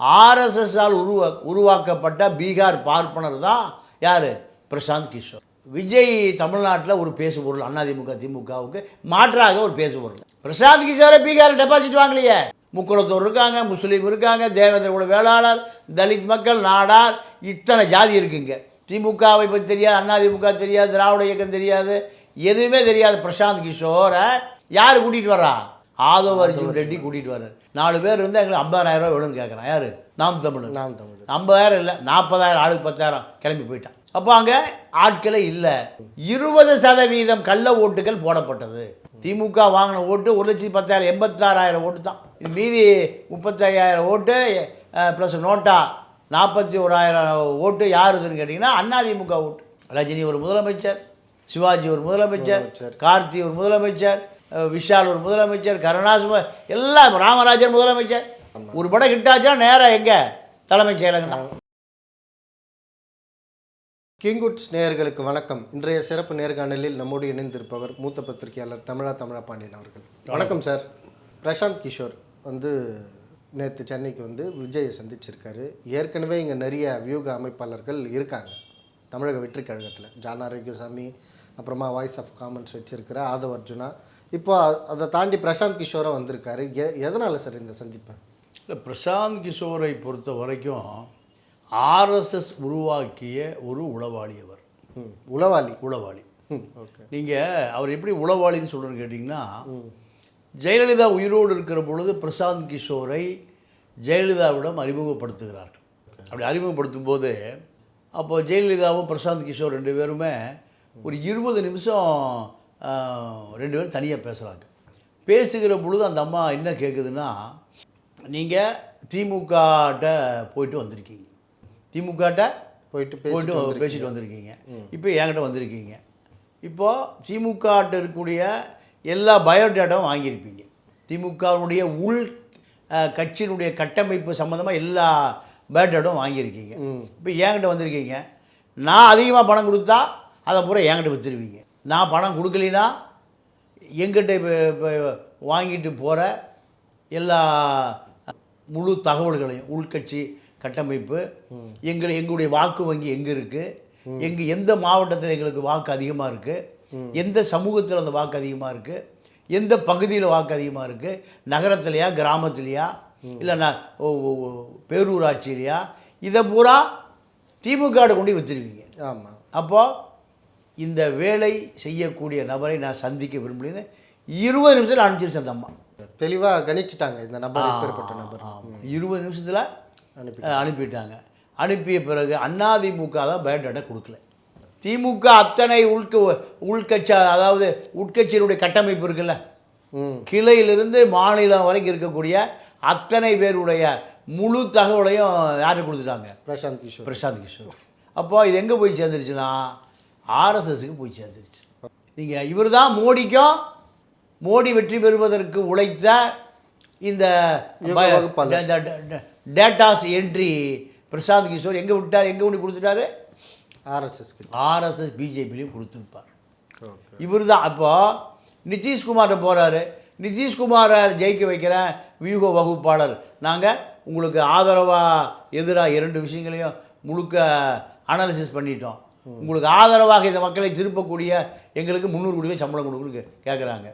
ஆர்எஸ்எஸ்ஸால் உருவா உருவாக்கப்பட்ட பீகார் பார்ப்பனர் தான் யார்? பிரசாந்த் கிஷோர். விஜய் தமிழ்நாட்டில் ஒரு பேசு பொருள் அதிமுக திமுகவுக்கு மாற்றாக ஒரு பேசு பொருள். பிரசாந்த் கிஷோரே பீகார் டெபாசிட் வாங்கலையே. முக்குளத்தூர் இருக்காங்க முஸ்லீம் இருக்காங்க தேவேந்திர குல வேளாளர் தலித் மக்கள் நாடார் இத்தனை ஜாதி இருக்குங்க. திமுகவை பற்றி தெரியாது அதிமுக தெரியாது திராவிட இயக்கம் தெரியாது எதுவுமே தெரியாது பிரசாந்த் கிஷோரை. யார் கூட்டிகிட்டு வர்றா? ஆதவ அர்ஜுன் ரெட்டி கூட்டிகிட்டு வர்றாரு. நாலு பேர் இருந்தால் எங்களுக்கு ஐம்பதாயிரம் வேணும்னு கேட்குறான் யார்? நாம் தமிழ் நாம் தமிழ் ஐம்பதாயிரம் இல்லை நாற்பதாயிரம் ஆளுக்கு பத்தாயிரம் கிளம்பி போயிட்டான். அப்போ அங்கே ஆட்களே இல்லை. இருபது சதவீதம் கள்ள ஓட்டுகள் போடப்பட்டது. திமுக வாங்கின ஓட்டு ஒரு லட்சத்தி பத்தாயிரம் எண்பத்தாறாயிரம் ஓட்டு தான். மீதி முப்பத்தையாயிரம் ஓட்டு ப்ளஸ் நோட்டா நாற்பத்தி ஓராயிரம் ஓட்டு யாருதுன்னு கேட்டிங்கன்னா அதிமுக ஓட்டு. ரஜினி ஒரு முதலமைச்சர் சிவாஜி ஒரு முதலமைச்சர். கார்த்தி ஒரு முதலமைச்சர் விஷால் ஒரு முதலமைச்சர் கருணாஸ் மு- எல்லாம் ராமராஜன் முதலமைச்சர். ஒரு படம் ஹிட்டாச்சுன்னா நேராக எங்கே? தலைமைச் செயலகம் தான். கிங்குட்ஸ் நேயர்களுக்கு வணக்கம். இன்றைய சிறப்பு நேர்காணலில் நம்மோடு இணைந்திருப்பவர் மூத்த பத்திரிகையாளர் தமிழா தமிழா பாண்டியன் அவர்கள். வணக்கம் சார். பிரசாந்த் கிஷோர் வந்து நேற்று சென்னைக்கு வந்து விஜயை சந்திச்சிருக்காரு. ஏற்கனவே இங்கே நிறைய வியூக அமைப்பாளர்கள் இருக்காங்க. தமிழக வெற்றி கழகத்தில் ஜான் ஆரோக்கியசாமி அப்புறமா வாய்ஸ் ஆஃப் காமன்ஸ் வச்சிருக்கிற ஆதவ் அர்ஜுனா இப்போ அதை தாண்டி பிரசாந்த் கிஷோரை வந்திருக்காரு. எ எதனால் சார் இந்த சந்திப்பு? இல்லை பிரசாந்த் கிஷோரை பொறுத்த வரைக்கும் ஆர்எஸ்எஸ் உருவாக்கிய ஒரு உளவாளி அவர். உளவாளி. உளவாளி. நீங்கள் அவர் எப்படி உளவாளின்னு சொல்கிறேன்னு கேட்டிங்கன்னா ஜெயலலிதா உயிரோடு இருக்கிற பொழுது பிரசாந்த் கிஷோரை ஜெயலலிதாவிடம் அறிமுகப்படுத்துகிறார்கள் அப்படி அறிமுகப்படுத்தும் போது அப்போ ஜெயலலிதாவும் பிரசாந்த் கிஷோர் ரெண்டு பேருமே ஒரு இருபது நிமிஷம் ரெண்டு பேரும் தனியாக பேசுகிறாங்க பேசுகிற பொழுது அந்த அம்மா என்ன கேட்குதுன்னா நீங்கள் திமுகட்ட போயிட்டு வந்திருக்கீங்க. திமுகட்ட போயிட்டு போயிட்டு பேசிட்டு பேசிட்டு வந்திருக்கீங்க. இப்போ என்கிட்ட வந்திருக்கீங்க. இப்போது திமுகட்ட இருக்கக்கூடிய எல்லா பயோடேட்டாவும் வாங்கியிருப்பீங்க. திமுகவுடைய உள் கட்சியினுடைய கட்டமைப்பு சம்மந்தமாக எல்லா பயோடேட்டாவும் வாங்கியிருக்கீங்க. இப்போ என்கிட்ட வந்திருக்கீங்க. நான் அதிகமாக பணம் கொடுத்தா அதை பூரா என்கிட்ட விற்றுருவீங்க நான் பணம் கொடுக்கலினா எங்கிட்ட வாங்கிட்டு போகிற எல்லா முழு தகவல்களையும் உள்கட்சி கட்டமைப்பு எங்களை எங்களுடைய வாக்கு வங்கி எங்கே இருக்குது எங்க எந்த மாவட்டத்தில் எங்களுக்கு வாக்கு அதிகமாக இருக்குது எந்த சமூகத்தில் அந்த வாக்கு அதிகமாக இருக்குது எந்த பகுதியில் வாக்கு அதிகமாக இருக்குது நகரத்துலையா கிராமத்துலையா இல்லை நான் பேரூராட்சியிலையா இதை பூரா திமுக கொண்டு வச்சிருவீங்க. ஆமாம் அப்போது இந்த வேலை செய்யக்கூடிய நபரை நான் சந்திக்க விரும்புகிறேன்னு இருபது நிமிஷத்தில் அனுப்பிச்சிருச்சு அந்த அம்மா. தெளிவாக கணிச்சிட்டாங்க இந்த நபர். எப்பேற்பட்ட நபர் இருபது நிமிஷத்தில் அனுப்பி அனுப்பிட்டாங்க. அனுப்பிய பிறகு அதிமுக தான் பயோடேட்டா கொடுக்கல. திமுக அத்தனை உள்க உள்கட்சி அதாவது உட்கட்சியினுடைய கட்டமைப்பு இருக்குல்ல? கிளையிலிருந்து மாநிலம் வரைக்கும் இருக்கக்கூடிய அத்தனை பேருடைய முழு தகவலையும் யாருக்கு கொடுத்துட்டாங்க? பிரசாந்த் கிஷோர். பிரசாந்த் கிஷோர். அப்போ இது எங்கே போய் சேர்ந்துருச்சுன்னா ஆர்எஸ்எஸ்க்கு போய் சேர்ந்துருச்சு. நீங்கள் இவர் தான் மோடிக்கும் மோடி வெற்றி பெறுவதற்கு உழைத்த இந்த. டேட்டாஸ் என்ட்ரி பிரசாந்த் கிஷோர் எங்கே விட்டார்? எங்கே கொண்டு கொடுத்துட்டாரு? ஆர்எஸ்எஸ்க்கு. ஆர்எஸ்எஸ் பிஜேபிலையும் கொடுத்துருப்பார். இவர் தான் அப்போ நிதிஷ்குமார்கிட்ட போகிறாரு நிதிஷ்குமாரை ஜெயிக்க வைக்கிற வியூக வகுப்பாளர். நாங்கள் உங்களுக்கு ஆதரவாக எதிராக இரண்டு விஷயங்களையும் முழுக்க அனாலிசிஸ் பண்ணிட்டோம். உங்களுக்கு ஆதரவாக இந்த மக்களை திருப்பக்கூடிய எங்களுக்கு முந்நூறு கோடி சம்பளம் கொடுக்குன்னு கேட்குறாங்க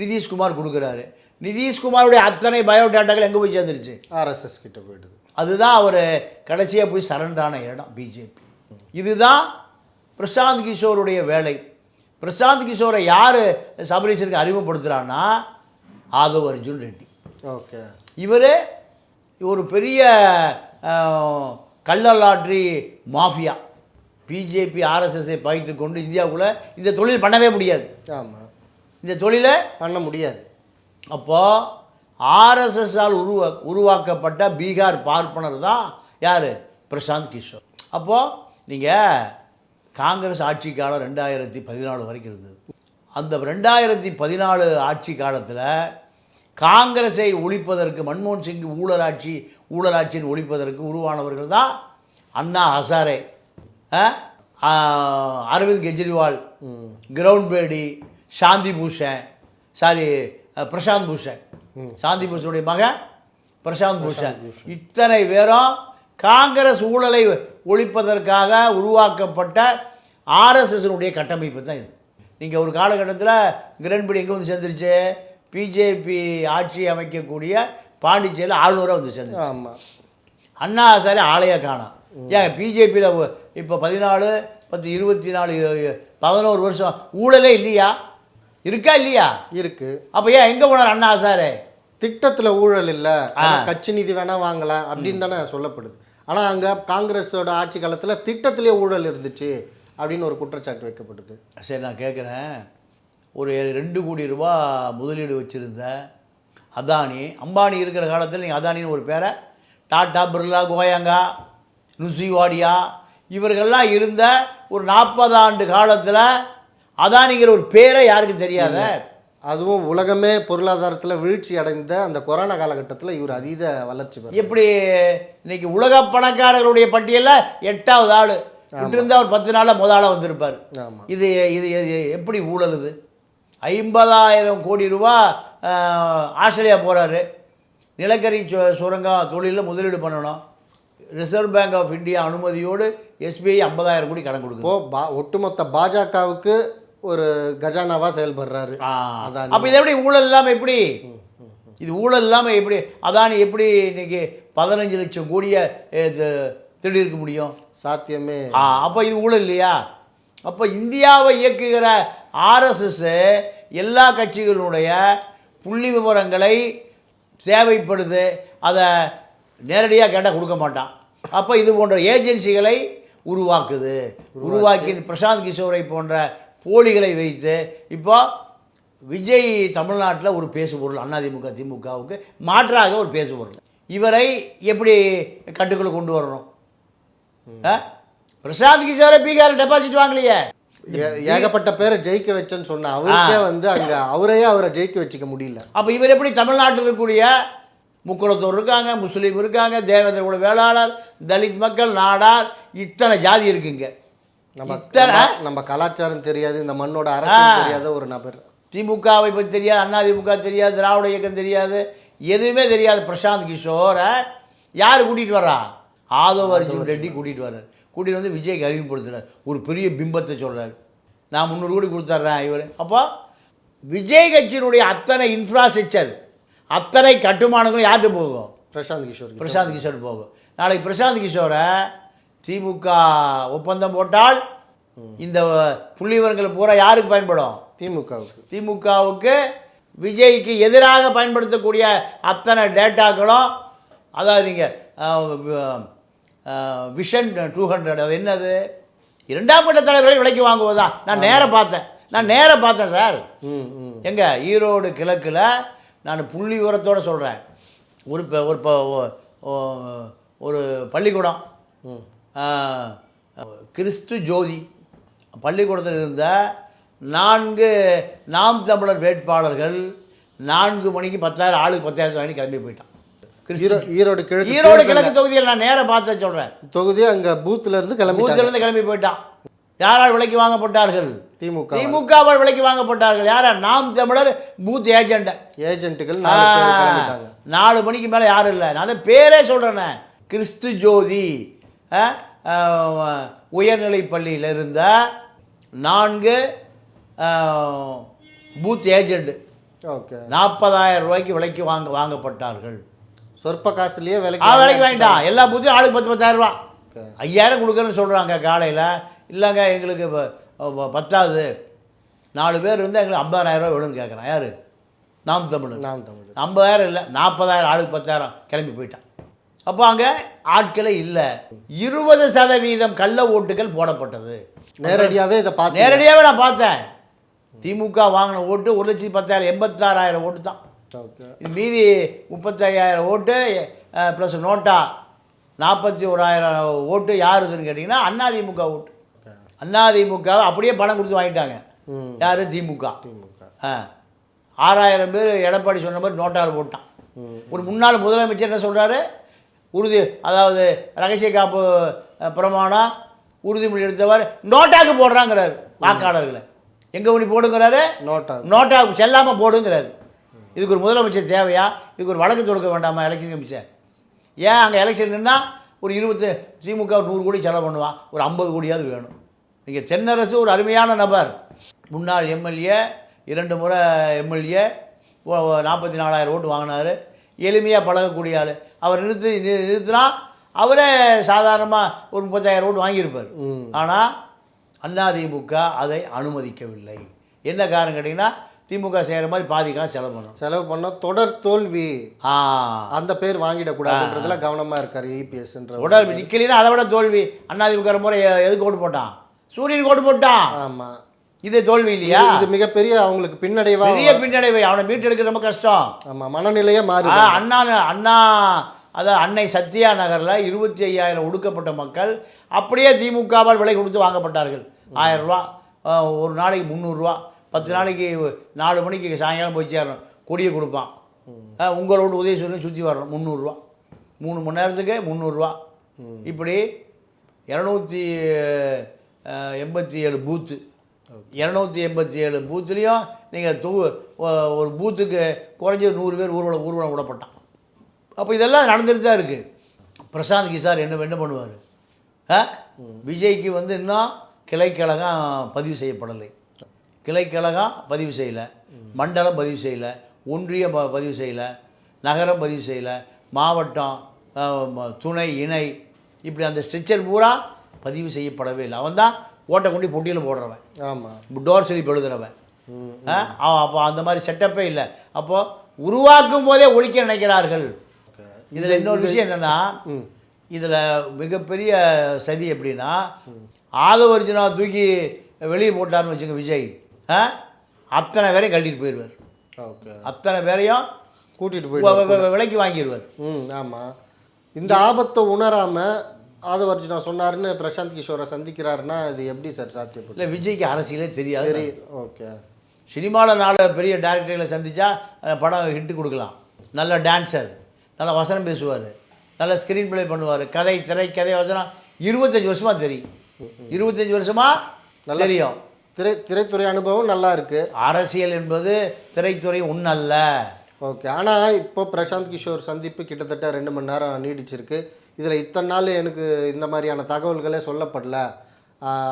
நிதிஷ்குமார் கொடுக்குறாரு. நிதிஷ்குமாருடைய அத்தனை பயோடேட்டாக்கள் எங்கே போய் சேர்ந்துருச்சு? ஆர்எஸ்எஸ் கிட்ட போயிடுது. அதுதான் அவர் கடைசியாக போய் சரண்டான இடம் பிஜேபி. இதுதான் பிரசாந்த் கிஷோருடைய வேலை. பிரசாந்த் கிஷோரை யார் சபரீஷனுக்கு அறிமுகப்படுத்துகிறான்னா ஆதவ் அர்ஜுன் ரெட்டி. ஓகே. இவர் ஒரு பெரிய கள்ளலாட்ரி மாஃபியா. பிஜேபி ஆர்எஸ்எஸ்ஐ பகைத்து கொண்டு இந்தியாவுக்குள்ளே இந்த தொழில் பண்ணவே முடியாது. ஆமாம் இந்த தொழிலை பண்ண முடியாது. அப்போது ஆர்எஸ்எஸ்ஸால் உருவா உருவாக்கப்பட்ட பீகார் பார்ப்பனர் தான் யார்? பிரசாந்த் கிஷோர். அப்போது நீங்கள் காங்கிரஸ் ஆட்சி காலம் ரெண்டாயிரத்தி பதினாலு வரைக்கும் இருந்தது. அந்த ரெண்டாயிரத்தி பதினாலு ஆட்சி காலத்தில் காங்கிரஸை ஒழிப்பதற்கு மன்மோகன் சிங் ஊழலாட்சி ஊழலாட்சியின் ஒழிப்பதற்கு உருவானவர்கள் தான் அண்ணா ஹசாரே. Arvind Kejriwal ground Bedi Shanti Bhushan sorry Prashant Bhushan. சாந்தி பூஷனுடைய மகன் பிரசாந்த் பூஷன். இத்தனை பேரும் காங்கிரஸ் ஊழலை ஒழிப்பதற்காக உருவாக்கப்பட்ட ஆர்எஸ்எஸ்னுடைய கட்டமைப்பு தான் இது. நீங்கள் ஒரு காலகட்டத்தில் கிரண்படி எங்கே வந்து சேர்ந்துருச்சு? பிஜேபி ஆட்சி அமைக்கக்கூடிய பாண்டிச்சேரியில் ஆளுநராக வந்து சேர்ந்துருச்சு. ஆமாம் அண்ணா ஹசாரே ஆளையே காணோம் ஏன் பிஜேபியில் இப்போ பதினாலு பத்து இருபத்தி நாலு பதினோரு வருஷம் ஊழலே இல்லையா? இருக்கா இல்லையா? இருக்கு. அப்போ ஏன் எங்கே போனார் அண்ணா ஹசாரே திட்டத்துல ஊழல் இல்ல. கட்சி நிதி வேணா வாங்கலாம் அப்படின்னு தானே சொல்லப்படுது. ஆனா அங்க காங்கிரஸோட ஆட்சி காலத்துல திட்டத்திலே ஊழல் இருந்துச்சு அப்படின்னு ஒரு குற்றச்சாட்டு வைக்கப்படுது சரி நான் கேட்குறேன் ஒரு ரெண்டு கோடி ரூபா முதலீடு வச்சுருந்த அதானி அம்பானி இருக்கிற காலத்தில் நீங்கள் அதானின்னு ஒரு பேரை டாடா பிர்லா கோயங்கா நுசிவாடியா? இவர்கள்லாம் இருந்த ஒரு நாற்பது ஆண்டு காலத்தில் அதானிங்கிற ஒரு பேரை யாருக்கும் தெரியாத? அதுவும் உலகமே பொருளாதாரத்துல வீழ்ச்சி அடைந்த அந்த கொரோனா காலகட்டத்துல இவர் அதீத வளர்ச்சி எப்படி இன்னைக்கு உலக பணக்காரர்களுடைய பட்டியலில் எட்டாவது ஆள். விட்டிருந்தா ஒரு பத்து நாளில் முதலாக வந்திருப்பார். ஆமா. இது இது எப்படி ஊழல் இது ஐம்பதாயிரம் கோடி ரூபா ஆஸ்திரேலியா போகிறாரு நிலக்கரி சு- சுரங்கம் தொழிலில் முதலீடு பண்ணணும். ரிசர்வ் பேங்க் ஆஃப் இந்தியா அனுமதியோடு எஸ்பிஐ ஐம்பதாயிரம் கோடி கடன் கொடுக்குது. இப்போ பா ஒட்டுமொத்த பாஜகவுக்கு ஒரு கஜானாவா செயல்படுறாரு. அதானி. அப்போ இது எப்படி ஊழல் இல்லாமல் எப்படி? இது ஊழல் இல்லாமல் எப்படி? அதானி எப்படி இன்னைக்கு பதினஞ்சு லட்சம் கோடியை அஹ், தி- திருடியிருக்க முடியும்? சாத்தியமே. அப்போ இது ஊழல் இல்லையா? அப்போ இந்தியாவை இயக்குகிற ஆர்எஸ்எஸ் எல்லா கட்சிகளுடைய புள்ளி விவரங்களை தேவைப்படுது. அதை நேரடியாக கேட்டால் கொடுக்க மாட்டான். அப்போ இது போன்ற ஏஜென்சிகளை உருவாக்குது. உருவாக்கி பிரசாந்த் கிஷோரை போன்ற போலிகளை வைத்து இப்போ விஜய் தமிழ்நாட்டில் ஒரு பேசுபொருள் அதிமுக திமுகவுக்கு மாற்றாக ஒரு பேசுபொருள். இவரை எப்படி கட்டுக்குள்ள கொண்டு வரணும்? பிரசாந்த் கிஷோரை பீகார் டெபாசிட் வாங்கலையே. ஏகப்பட்ட பேரை ஜெயிக்க வச்சேன்னு சொன்ன அவருக்கே வந்து அங்க அவரையே அவரை ஜெயிக்க வச்சுக்க முடியல. அப்போ இவர் எப்படி தமிழ்நாட்டில் இருக்கக்கூடிய முக்குளத்தூர் இருக்காங்க முஸ்லீம் இருக்காங்க தேவேந்திர குல வேளாளர் தலித் மக்கள் நாடார் இத்தனை ஜாதி இருக்குங்க. நம்ம இத்தனை நம்ம- கலாச்சாரம் தெரியாது இந்த மண்ணோட அரசியல் தெரியாத ஒரு நபர். திமுகவை பற்றி தெரியாது அண்ணா திமுக தெரியாது திராவிட இயக்கம் தெரியாது எதுவுமே தெரியாது. பிரசாந்த் கிஷோரை யார் கூட்டிகிட்டு வர்றா ஆதவ அர்ஜுன் ரெட்டி கூட்டிகிட்டு வர்றார். கூட்டிகிட்டு வந்து விஜய்க்கு அறிமுகப்படுத்துறார். ஒரு பெரிய பிம்பத்தை சொல்கிறார் நான் முந்நூறு கோடி கொடுத்துட்றேன் இவர். அப்போ விஜய் கட்சியினுடைய அத்தனை இன்ஃப்ராஸ்ட்ரக்சர் அத்தனை கட்டுமானங்களும் யார்கிட்ட போகும்? பிரசாந்த் கிஷோர். பிரசாந்த் கிஷோர் போகும். நாளைக்கு பிரசாந்த் கிஷோரை திமுக ஒப்பந்தம் போட்டால் இந்த புள்ளிவரங்கள் பூரா யாருக்கு பயன்படும்? திமுகவுக்கு. திமுகவுக்கு விஜய்க்கு எதிராக பயன்படுத்தக்கூடிய அத்தனை டேட்டாக்களும் அதாவது நீங்கள் விஷன் டூ ஹண்ட்ரட் அது என்னது? இரண்டாம் கட்ட தலைவரை விலைக்கு வாங்குவதா நான் நேராக பார்த்தேன். நான் நேராக பார்த்தேன் சார். எங்க ஈரோடு கிழக்கில் நான் புள்ளி உரத்தோட சொல்கிறேன் ஒரு ப- ஒரு ப- ஒ- ஒ- ஒரு பள்ளிக்கூடம். கிறிஸ்து ஜோதி. பள்ளிக்கூடத்தில் இருந்த நான்கு நாம் தமிழர் வேட்பாளர்கள் நான்கு மணிக்கு பத்தாயிரம் ஆளுக்கு பத்தாயிரத்து வாங்கி கிளம்பி போயிட்டான். ஈரோடு கிழக்கு ஈரோடு கிழக்கு தொகுதியில் நான் நேராக பார்த்து சொல்கிறேன் தொகுதி அங்க பூத்துல இருந்து கிளம்பிட்டாங்க. பூத்திலிருந்து கிளம்பி போயிட்டான். யாரால் விலைக்கு வாங்கப்பட்டார்கள்? திமுக திமுகவால் விலைக்கு வாங்கப்பட்டார்கள். யாரா? நாம் தமிழர் பூத் ஏஜெண்ட் ஏஜென்ட்டுகள் நாலு மணிக்கு மேலே யாரும் இல்லை. நான் அதை பேரே சொல்கிறேனே கிறிஸ்து ஜோதி உயர்நிலை பள்ளியில் இருந்த நான்கு பூத் ஏஜெண்ட் ஓகே. நாற்பதாயிரம் ரூபாய்க்கு விலைக்கு வாங்க வாங்கப்பட்டார்கள். சொற்ப காசுலயே விலைக்கு விலைக்கு வாங்கிட்டான். எல்லா பூத்தையும் ஆளுக்கு பத்து பத்தாயிரம் ரூபா. ஐயாயிரம் கொடுக்குறேன்னு சொல்கிறாங்க காலையில். இல்லைங்க எங்களுக்கு பத்தாது. நாலு பேர் இருந்தால் எங்களுக்கு ஐம்பதாயிரம் ரூபா வேணும்னு கேட்குறான் யார்? நாம் தமிழர். நாம் தமிழ் ஐம்பதாயிரம் இல்லை நாற்பதாயிரம் ஆளுக்கு பத்தாயிரம் கிளம்பி போயிட்டான். அப்போ அங்கே ஆட்களே இல்லை. இருபது சதவீதம் கள்ள ஓட்டுகள் போடப்பட்டது. நேரடியாவே இதை பார்த்து நேரடியாகவே நான் பார்த்தேன். திமுக வாங்கின ஓட்டு ஒரு லட்சத்தி பத்தாயிரம் எண்பத்தாறாயிரம் ஓட்டு தான். மீதி முப்பத்தையாயிரம் ஓட்டு ப்ளஸ் நோட்டா நாற்பத்தி ஓராயிரம் ஓட்டு யாருதுன்னு கேட்டிங்கன்னா அதிமுக ஓட்டு. அதிமுக அப்படியே பணம் கொடுத்து வாங்கிட்டாங்க. யார்? திமுக. திமுக. ஆறாயிரம் பேர் எடப்பாடி சொன்ன மாதிரி நோட்டால் போட்டான். ஒரு முன்னாள் முதலமைச்சர் என்ன சொல்கிறாரு உறுதி அதாவது ரகசிய காப்பு பிரமாணம் உறுதிமொழி எடுத்தவர் நோட்டாக்கு போடுறாங்கிறாரு வாக்காளர்களை. எங்கே பண்ணி போடுங்கிறாரு? நோட்டா நோட்டாவுக்கு செல்லாமல் போடுங்கிறாரு. இதுக்கு ஒரு முதலமைச்சர் தேவையா? இதுக்கு ஒரு வழக்கு தொடுக்க வேண்டாமா? எலெக்ஷன் கமிஷன் ஏன் அங்கே எலெக்ஷன் நின்னா ஒரு இருபத்து திமுக நூறு கோடி செலவு பண்ணுவான். ஒரு ஐம்பது கோடியாவது வேணும். நீங்கள் தென்னரசு ஒரு அருமையான நபர். முன்னாள் எம்எல்ஏ இரண்டு முறை எம்எல்ஏ நாற்பத்தி நாலாயிரம் ஓட்டு வாங்கினார். எளிமையாக பழகக்கூடிய ஆள். அவர் நிறுத்தி நிறுத்தினா அவரே சாதாரணமாக ஒரு முப்பத்தாயிரம் ஓட்டு வாங்கியிருப்பார். ஆனால் அதிமுக அதை அனுமதிக்கவில்லை. என்ன காரணம் கேட்டிங்கன்னா திமுக செய்கிற மாதிரி பாதி காசு செலவு பண்ணணும். செலவு பண்ண தொடர் தோல்வி. ஆ. அந்த பேர் வாங்கிடக்கூடாதுன்றதுல கவனமா இருக்காரு இபிஎஸ்ன்ற உடல் நிற்கலைன்னா அதை விட தோல்வி. அதிமுக முறை எதுக்கு ஓட்டு போட்டான்? சூரியன் ஓட்டு போட்டான். ஆமா. இது தோல்வி இல்லையா? இது மிகப்பெரிய அவங்களுக்கு பின்னடைவா பெரிய பின்னடைவு அவனை மீட்டெடுக்க ரொம்ப கஷ்டம். ஆமா மனநிலையே மாறி அண்ணா அண்ணா அதான் அன்னை சத்யா நகரில் இருபத்தி ஐயாயிரம் ஒடுக்கப்பட்ட மக்கள் அப்படியே திமுகவால் விலை கொடுத்து வாங்கப்பட்டார்கள். ஆயிரம் ரூபா ஆ, ஒரு நாளைக்கு முந்நூறுரூவா பத்து நாளைக்கு நாலு மணிக்கு சாயங்காலம் போய் சேரணும். கொடியை கொடுப்பான். உங்களோட உதயசூரியன் சுற்றி வரணும் முந்நூறுரூவா. மூணு மணி நேரத்துக்கு முந்நூறுரூவா. இப்படி இரநூத்தி எண்பத்தி ஏழு பூத்து இரநூத்தி எண்பத்தி ஏழு பூத்துலேயும் நீங்கள் தொகு ஒரு பூத்துக்கு குறைஞ்சது நூறு பேர் ஊர்வலம் ஊர்வலம் விடப்பட்டான். அப்போ இதெல்லாம் நடந்துட்டு தான் இருக்குது பிரசாந்த் கிஷார் என்ன என்ன பண்ணுவார்? ஆ? விஜய்க்கு வந்து இன்னும் கிளைக்கழகம் பதிவு செய்யப்படலை. கிளைக்கழகம் பதிவு செய்யலை. மண்டலம் பதிவு செய்யலை. ஒன்றியம் ப- பதிவு செய்யலை. நகரம் பதிவு செய்யலை. மாவட்டம் துணை இணை. இப்படி அந்த ஸ்ட்ரிச்சர் பூரா பதிவு செய்யப்படவே இல்லை. அவன் தான் ஓட்டை கொண்டு பொட்டியில் போடுறவன். ஆமா. டோர் ஸ்லிப் எழுதுறவன். ம். அப்போ அந்த மாதிரி செட்டப்பே இல்லை. அப்போ உருவாக்கும் போதே ஒழிக்க நினைக்கிறார்கள். இதில் இன்னொரு விஷயம் என்னென்னா. இதில் மிகப்பெரிய சதி எப்படின்னா ஆதவர்ஜுனா தூக்கி வெளியே போட்டார்னு வச்சுங்க விஜய். அத்தனை பேரையும் கழட்டிட்டு போயிடுவார். ஓகே. அத்தனை பேரையும் வ- வ- விலைக்கு வாங்கிடுவார். ம் ஆமா. இந்த ஆபத்தை உணராம ஆதவர்ஜுனா சொன்னாருன்னு பிரசாந்த் கிஷோரை சந்திக்கிறாருன்னா இது எப்படி சார் சாத்தியப்படும்? இல்லை விஜய்க்கு அரசியலே தெரியாது. சரி ஓகே. சினிமாவில் நாலு பெரிய டேரக்டர்களை சந்தித்தா படம் ஹிட்டு கொடுக்கலாம். நல்ல டான்சர் நல்ல வசனம் பேசுவார் நல்ல ஸ்க்ரீன் ப்ளே பண்ணுவார். கதை திரை கதை வசனம் இருபத்தஞ்சி வருஷமாக தெரியும். இருபத்தஞ்சி வருஷமாக தெரியும். திரை திரைத்துறை அனுபவம் நல்லா இருக்கு. அரசியல் என்பது திரைத்துறை ஒன்றல்ல ஓகே. ஆனால் இப்போ பிரசாந்த் கிஷோர் சந்திப்பு கிட்டத்தட்ட ரெண்டு மணி நேரம் நீடிச்சிருக்கு. இதில் இத்தனை நாள் எனக்கு இந்த மாதிரியான தகவல்களே சொல்லப்படல.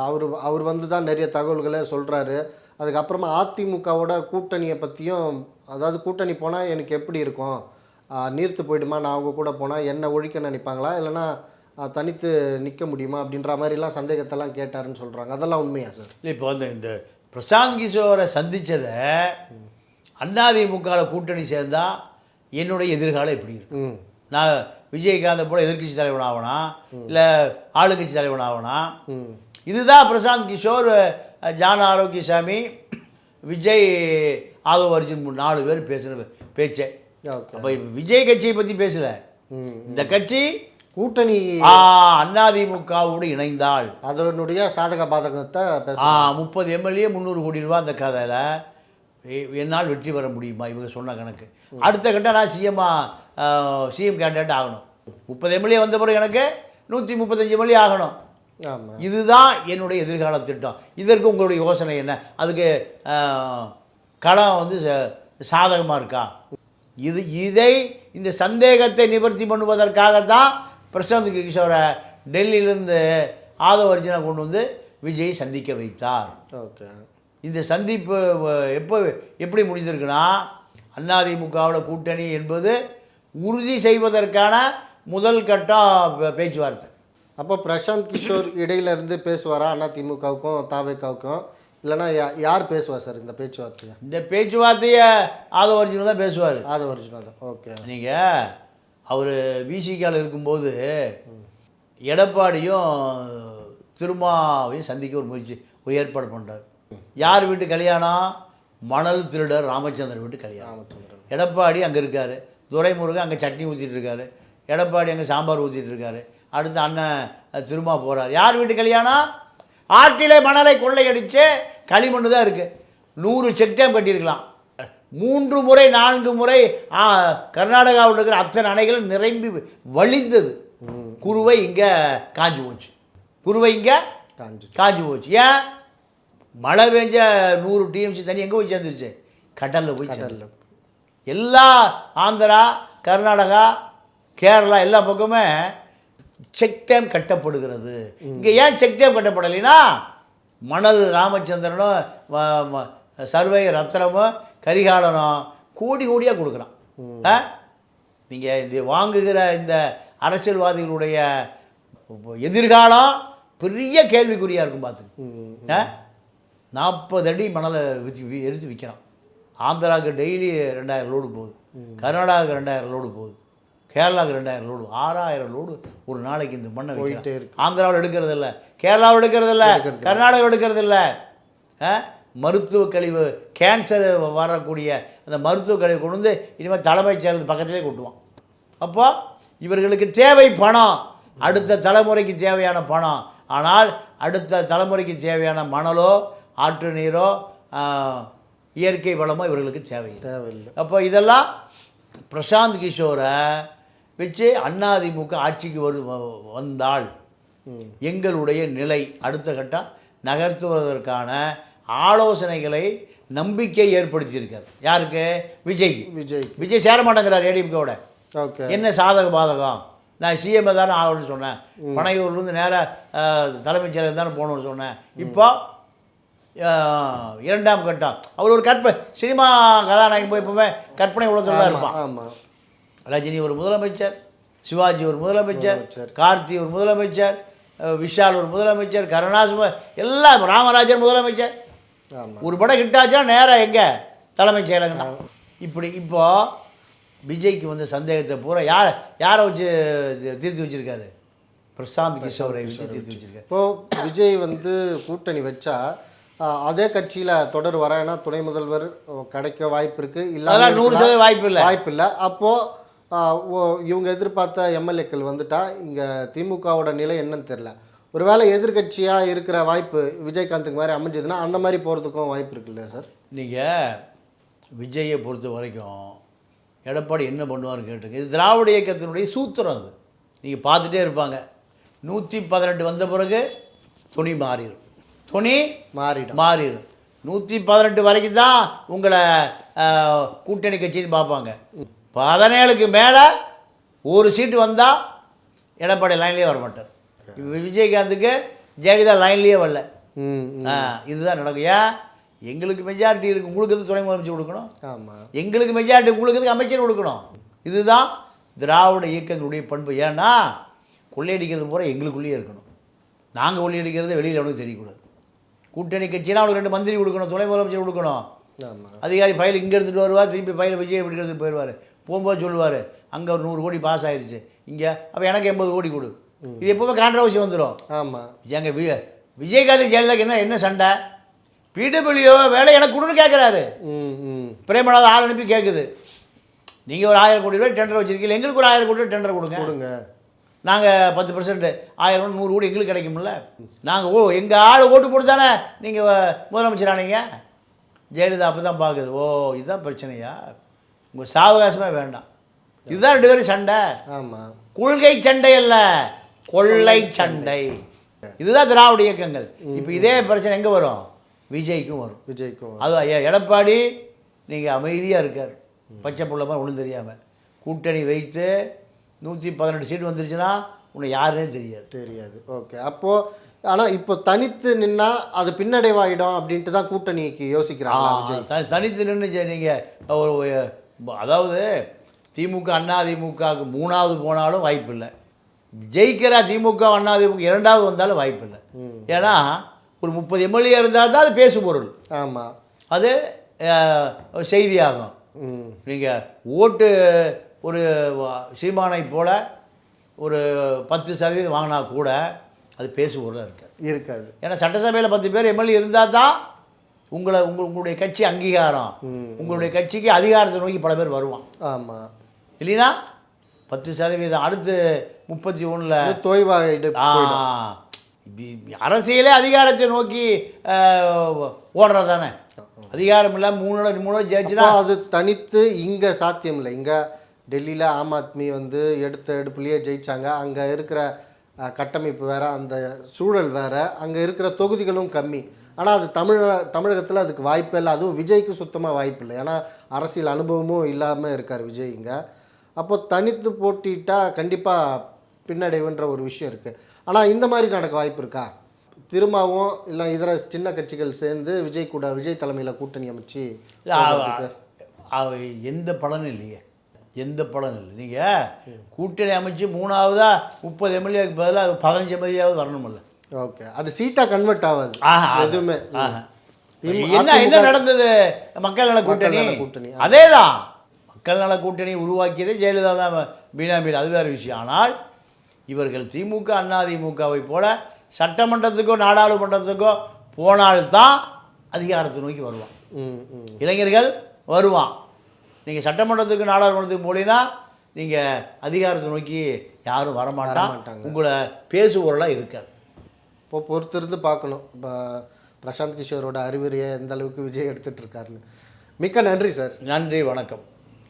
அவர் அவர் வந்து தான் நிறைய தகவல்களே சொல்கிறாரு அதுக்கப்புறமா அதிமுகவோட கூட்டணியை பற்றியும் அதாவது கூட்டணி போனால் எனக்கு எப்படி இருக்கும்? நீர்த்து போயிடுமா? நான் அவங்க கூட போனால் என்ன ஒழிக்க நினைப்பாங்களா? இல்லைன்னா ஆஹ் தனித்து நிற்க முடியுமா? அப்படின்ற மாதிரிலாம் சந்தேகத்தெல்லாம் கேட்டாருன்னு சொல்கிறாங்க அதெல்லாம் உண்மையா சார்? இல்லை இப்போ வந்து இந்த பிரசாந்த் கிஷோரை சந்தித்ததை அதிமுகவில் கூட்டணி சேர்ந்தா என்னுடைய எதிர்காலம் எப்படி இருக்கும்? நான் விஜயகாந்த் போல எதிர்க்கட்சி தலைவன் ஆகனா இல்லை ஆளுங்கட்சி தலைவன் ஆகனா ம். இதுதான் பிரசாந்த் கிஷோர் ஜான் ஆரோக்கியசாமி விஜய் ஆதவ் அர்ஜுன் நாலு பேர் பேசுன பேச்சே. அப்போ விஜய் கட்சியை பற்றி பேசல. இந்த கட்சி கூட்டணி அதிமுகவோடு இணைந்தால். அதனுடைய சாதக பாதகத்தை முப்பது எம்எல்ஏ முந்நூறு கோடி ரூபா அந்த கதையில் என்னால் வெற்றி பெற முடியுமா? இவங்க சொன்ன கணக்கு. அடுத்த கட்டம் நான் சிஎம்மா சிஎம் கேண்டிடேட் ஆகணும். முப்பது எம்எல்ஏ வந்த பிறகு எனக்கு நூற்றி முப்பத்தஞ்சு எம்எல்ஏ ஆகணும். இதுதான் என்னுடைய எதிர்கால திட்டம். இதற்கு உங்களுடைய யோசனை என்ன? அதுக்கு களம் வந்து சாதகமாக இருக்கா? இது இதை இந்த சந்தேகத்தை நிவர்த்தி பண்ணுவதற்காகத்தான் பிரசாந்த் கிஷோரை டெல்லியிலேருந்து ஆதவ அர்ஜுனா கொண்டு வந்து விஜய் சந்திக்க வைத்தார். ஓகே. இந்த சந்திப்பு எப்போ எப்படி முடிந்திருக்குன்னா அதிமுகவில் கூட்டணி என்பது உறுதி செய்வதற்கான முதல் கட்டம் பேச்சுவார்த்தை. அப்போ பிரசாந்த் கிஷோர் இடையில இருந்து பேசுவாரா? அண்ணா திமுகவுக்கும் தாவேக்காவுக்கும்? இல்லைன்னா யா- யார் பேசுவா சார் இந்த பேச்சுவார்த்தையை? இந்த பேச்சுவார்த்தையை ஆதவ அர்ஜுனா தான் பேசுவார். ஆதவ அர்ஜுனா தான். ஓகே. நீங்கள் அவர் விசிகால இருக்கும்போது எடப்பாடியும் திருமாவையும் சந்திக்க ஒரு முயற்சி ஒரு ஏற்பாடு பண்ணுறார் யார் வீட்டு கல்யாணம்? மணல் திருடர் ராமச்சந்திரன் வீட்டு கல்யாணம். ராமச்சந்திரன். எடப்பாடி அங்கே இருக்கார். துரைமுருகன் அங்கே சட்னி ஊற்றிட்டு இருக்காரு எடப்பாடி அங்கே சாம்பார் ஊற்றிட்டு இருக்காரு அடுத்து அண்ணன் அஹ், திருமா போகிறார் யார் வீட்டு கல்யாணம்? ஆற்றிலே மணலை கொள்ளையடிச்சு களிமண் தான் இருக்குது நூறு செக் டேம் கட்டியிருக்கலாம். மூன்று முறை நான்கு முறை கர்நாடகாவில் இருக்கிற அத்தனை அணைகள் நிரம்பி வழிந்தது. குருவை இங்கே காஞ்சி போச்சு. குருவை இங்கே காஞ்சி காஞ்சி போச்சு. ஏன்? மழை பெஞ்ச நூறு டிஎம்சி தண்ணி எங்கே போய் சேர்ந்துருச்சு? கடலில் போய் கடல்ல எல்லா ஆந்திரா கர்நாடகா கேரளா எல்லா பக்கமே செக் டேம் கட்டப்படுகிறது. இங்கே ஏன் செக் டேம் கட்டப்படலைன்னா மணல் ராமச்சந்திரனும் சர்வை ரத்னமும் கரிகாலனும் கோடி கோடியாக கொடுக்குறான். நீங்கள் இந்த வாங்குகிற இந்த அரசியல்வாதிகளுடைய எதிர்காலம் பெரிய கேள்விக்குறியாக இருக்கும் பார்த்துங்க நாற்பது அடி மணலை எடுத்து விற்கிறான் ஆந்திராவுக்கு டெய்லி ரெண்டாயிரம் லோடு போகுது. கர்நாடகாவுக்கு ரெண்டாயிரம் லோடு போகுது. கேரளாவுக்கு ரெண்டாயிரம் லோடு. ஆறாயிரம் லோடு ஒரு நாளைக்கு இந்த மண்ணை போயிட்டே இருக்கு. ஆந்திராவில் எடுக்கிறது இல்லை கேரளாவில் எடுக்கிறது இல்லை கர்நாடகாவில் எடுக்கிறது இல்லை மருத்துவ கழிவு கேன்சர் வரக்கூடிய அந்த மருத்துவ கழிவு கொண்டு வந்து இனிமேல் தலைமைச் செயலகத்து பக்கத்திலே கொட்டுவான். அப்போ இவர்களுக்கு தேவை பணம். அடுத்த தலைமுறைக்கு தேவையான பணம். ஆனால் அடுத்த தலைமுறைக்கு தேவையான மணலோ ஆற்று நீரோ இயற்கை வளமோ இவர்களுக்கு தேவையில்லை. தேவையில்லை. அப்போ இதெல்லாம் பிரசாந்த் கிஷோரை வச்சு அதிமுக ஆட்சிக்கு வரு வ- வந்தால். எங்களுடைய நிலை அடுத்த கட்டம் நகர்த்துவதற்கான ஆலோசனைகளை நம்பிக்கை ஏற்படுத்தியிருக்கார். யாருக்கு? விஜய் விஜய் விஜய் சேர மாட்டேங்கிறார் ஏடிஎம்கோட ஓகே. என்ன சாதக பாதகம்? நான் சிஎம் தானே ஆகணும்னு சொன்னேன். பனையூர்லேருந்து நேராக தலைமைச் செயலகம் தானே போகணும்னு சொன்னேன். இப்போ இரண்டாம் கட்டம். அவர் ஒரு கற்ப சினிமா கதாநாயகன் போய் எப்பவுமே கற்பனை உலகத்தில் இருப்பான். ஆமாம் ரஜினி ஒரு முதலமைச்சர் சிவாஜி ஒரு முதலமைச்சர். கார்த்தி ஒரு முதலமைச்சர் விஷால் ஒரு முதலமைச்சர் கருணாஸ் மு- எல்லாம் ராமராஜன் முதலமைச்சர். ஒரு படம் ஹிட்டாச்சுன்னா நேராக எங்கே? தலைமைச் செயலகம் தான். இப்படி இப்போ விஜய்க்கு வந்து சந்தேகத்தை பூரா யார் யாரை வச்சு தீர்த்து வச்சிருக்காரு? பிரசாந்த் கிஷோரை வச்சு தீர்த்து வச்சிருக்காரு. இப்போ விஜய் வந்து கூட்டணி வச்சா அதே கட்சியில தொடர் வரேன்னா துணை முதல்வர் கிடைக்க வாய்ப்பு இருக்கு அதெல்லாம் நூறு சதவீதம் வாய்ப்பு இல்லை. வாய்ப்பு இல்லை அப்போ ஆ, ஓ- இவங்க எதிர்பார்த்த எம்எல்ஏக்கள் வந்துட்டா இங்க திமுகவோட நிலை என்னன்னு தெரியல. ஒருவேளை எதிர்க்கட்சியா இருக்கிற வாய்ப்பு விஜயகாந்துக்கு மாதிரி அமைஞ்சதுன்னா அந்த மாதிரி போறதுக்கும் வாய்ப்பு இருக்குல்ல சார்? நீங்கள் விஜயை பொறுத்த வரைக்கும் எடப்பாடி என்ன பண்ணுவார்னு கேட்டுங்க இது திராவிட இயக்கத்தினுடைய சூத்திரம் அது. நீங்கள் பார்த்துட்டே இருப்பாங்க. நூற்றி பதினெட்டு வந்த பிறகு துணி மாறிடும். துணி மாறிடும். மாறிடும். நூற்றி பதினெட்டு வரைக்கும் தான் உங்களை கூட்டணி கட்சின்னு பார்ப்பாங்க. பதினேழுக்கு மேலே ஒரு சீட்டு வந்தால் எடப்பாடி லைன்லேயே வர மாட்டார் இப்ப விஜயகாந்துக்கு ஜெயலலிதா லைன்லேயே வரல. இதுதான் நடக்கும். ஏன்? எங்களுக்கு மெஜாரிட்டி இருக்கு. உங்களுக்கு துணை முதலமைச்சர் கொடுக்கணும். ஆமா. எங்களுக்கு மெஜாரிட்டி உங்களுக்கு எதுக்கு அமைச்சர் கொடுக்கணும். இதுதான் திராவிட இயக்கங்களுடைய பண்பு. ஏன்னா கொள்ளையடிக்கிறது பூரா எங்களுக்குள்ளேயே இருக்கணும். நாங்கள் கொள்ளையடிக்கிறது வெளியில் அவனுக்கு தெரியக்கூடாது. கூட்டணி கட்சினா அவனுக்கு ரெண்டு மந்திரி கொடுக்கணும் துணை முதலமைச்சர் கொடுக்கணும். அதிகாரி ஃபைல் இங்கே எடுத்துகிட்டு வருவார் திருப்பி ஃபைலை விஜய் எப்படி எடுத்துகிட்டு போயிடுவார். போகும்போது சொல்லுவார் அங்கே ஒரு நூறு கோடி பாஸ் ஆயிருச்சு. இங்கே அப்போ எனக்கு எண்பது கோடி கொடு. இது எப்பவுமே கான்ட்ரவர்சி வந்துடும் ஆமா. எங்க வி விஜயகாந்த் ஜெயலலிதாக்கு என்ன என்ன சண்டை? பிடபிள்யூ வேலை எனக்கு கொடுன்னு கேட்குறாரு ம் ம். பிரேமநாத ஆள் அனுப்பி கேட்குது நீங்கள் ஒரு ஆயிரம் கோடி ரூபாய் டெண்டர் வச்சிருக்கீங்க எங்களுக்கு ஒரு ஆயிரம் கோடி ரூபாய் டெண்டர் கொடுங்க. கொடுங்க. நாங்கள் பத்து பர்சன்ட் ஆயிரம் கோடி, நூறு கோடி எங்களுக்கு கிடைக்கும்ல. நாங்கள் ஓ எங்கள் ஆள் ஓட்டு போட்டு தானே நீங்கள் முதலமைச்சர் ஆனீங்க? ஜெயலலிதா அப்படி தான் பார்க்குது ஓ இதுதான் பிரச்சனையா? உங்கள் சாவகாசமே வேண்டாம். இதுதான் ரெண்டு பேரும் சண்டை. ஆமா. கொள்கை சண்டை அல்ல. கொள்ளை சண்டை. இதுதான் திராவிட இயக்கங்கள். இப்போ இதே பிரச்சனை எங்கே வரும்? விஜய்க்கும் வரும். விஜய்க்கும் அது ஐயா எடப்பாடி நீங்கள் அமைதியாக இருக்கார். பச்சை புள்ள மாதிரி ஒன்றும் தெரியாமல் கூட்டணி வைத்து நூற்றி பதினெட்டு சீட் வந்துருச்சுன்னா உன்னை யாருன்னே தெரியாது. தெரியாது. ஓகே. அப்போ ஆனா இப்போ தனித்து நின்னா அது பின்னடைவாயிடும் அப்படின்ட்டு தான் கூட்டணிக்கு யோசிக்கிறாங்க தனித்து நின்று நீங்கள் ஒரு அதாவது திமுக அண்ணா திமுகவுக்கு மூணாவது போனாலும் வாய்ப்பு இல்லை. ஜெயிக்கிற திமுக அண்ணா திமுக இரண்டாவது வந்தாலும் வாய்ப்பு இல்லை. ஏன்னா ஒரு முப்பது எம்எல்ஏ இருந்தால் தான் அது பேசு பொருள் ஆமா. அது செய்தியாகும். நீங்கள் ஓட்டு ஒரு சீமானை போல ஒரு பத்து சதவீதம் வாங்கினா கூட அது பேசு பொருளாக இருக்காது. இருக்காது. ஏன்னா சட்டசபையில் பத்து பேர் எம்எல்ஏ இருந்தால் தான் உங்களை உங்கள் உங்களுடைய கட்சி அங்கீகாரம். உங்களுடைய கட்சிக்கு அதிகாரத்தை நோக்கி பல பேர் வருவான் ஆமா. இல்லைன்னா பத்து சதவீதம் அடுத்து முப்பத்தி ஒன்றில் தொய்வாயிடு அரசியலே அதிகாரத்தை நோக்கி ஓடுறது தானே அதிகாரம் இல்லாமல் மூணு மூணு ஜெயிச்சுன்னா அப்போ அது தனித்து இங்க சாத்தியம் இல்லை. இங்க டெல்லியில ஆம் ஆத்மி வந்து எடுத்த எடுப்புலயே ஜெயிச்சாங்க. அங்க இருக்கிற கட்டமைப்பு வேற அந்த சூழல் வேற அங்கே இருக்கிற தொகுதிகளும் கம்மி. ஆனால் அது தமிழ தமிழகத்தில் அதுக்கு வாய்ப்பே இல்லை. அதுவும் விஜய்க்கு சுத்தமாக வாய்ப்பு இல்லை. ஏன்னா அரசியல் அனுபவமும் இல்லாமல் இருக்கார் விஜய் இங்கே. அப்போ தனித்து போட்டிட்டா கண்டிப்பாக பின்னடைவுன்ற ஒரு விஷயம் இருக்குது ஆனால் இந்த மாதிரி நடக்க வாய்ப்பு இருக்கா? திரும்பவும் இல்லை இதர சின்ன கட்சிகள் சேர்ந்து விஜய் கூட விஜய் தலைமையில் கூட்டணி அமைச்சு எந்த பலனும் இல்லையே. எந்த பலனும் இல்லை. நீங்கள் கூட்டணி அமைச்சு மூணாவதா முப்பது எம்எல்ஏக்கு பதிலாக அது பதினஞ்சு எம்எல்ஏவாவது வரணுமில்ல. ஓகே. அது சீட்டாக கன்வெர்ட் ஆகாது. எதுவுமே. என்ன என்ன நடந்தது? மக்கள் நல கூட்டணி. கூட்டணி, அதே தான் மக்கள் நல கூட்டணி உருவாக்கியதே ஜெயலலிதா தான் பீனாமீல் அது வேறு விஷயம். ஆனால் இவர்கள் திமுக அதிமுகவை போல சட்டமன்றத்துக்கோ நாடாளுமன்றத்துக்கோ போனால்தான் அதிகாரத்தை நோக்கி வருவான். இளைஞர்கள் வருவான். நீங்கள் சட்டமன்றத்துக்கு நாடாளுமன்றத்துக்கு போனீங்கன்னா நீங்கள் அதிகாரத்தை நோக்கி யாரும் வரமாட்டாங்க. உங்களை பேசுபொருளாக இருக்காது இப்போ பொறுத்திருந்து பார்க்கணும். இப்போ பிரசாந்த் கிஷோரோட அறிவுரையை எந்த அளவுக்கு விஜய் எடுத்துட்டு இருக்காருன்னு. மிக்க நன்றி சார். நன்றி வணக்கம்.